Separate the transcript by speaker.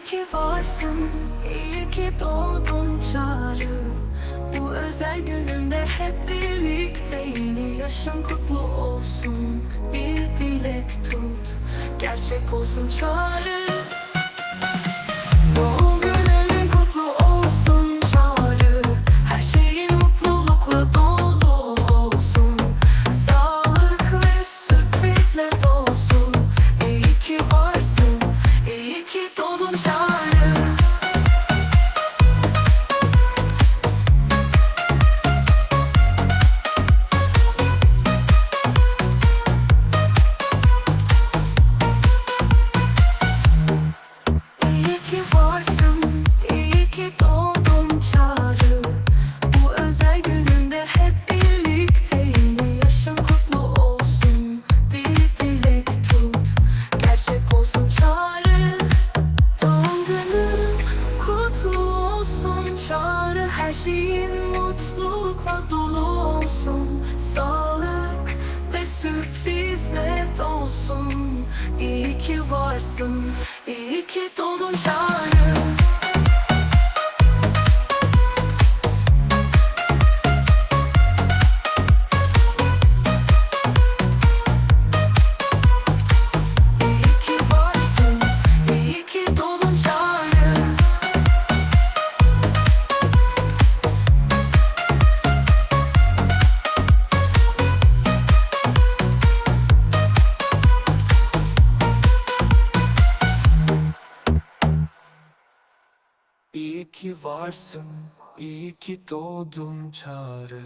Speaker 1: İyi ki varsın, iyi ki doğdun çağrı. Bu özel gününde hep birlikte yeni yaşın kutlu olsun. Bir dilek tut, gerçek olsun çağrı ki doğdun şeyin mutlulukla dolu olsun. Sağlık ve sürprizle dolsun. İyi ki varsın, iyi ki doğdun
Speaker 2: İyi ki varsın, iyi ki doğdun çağrı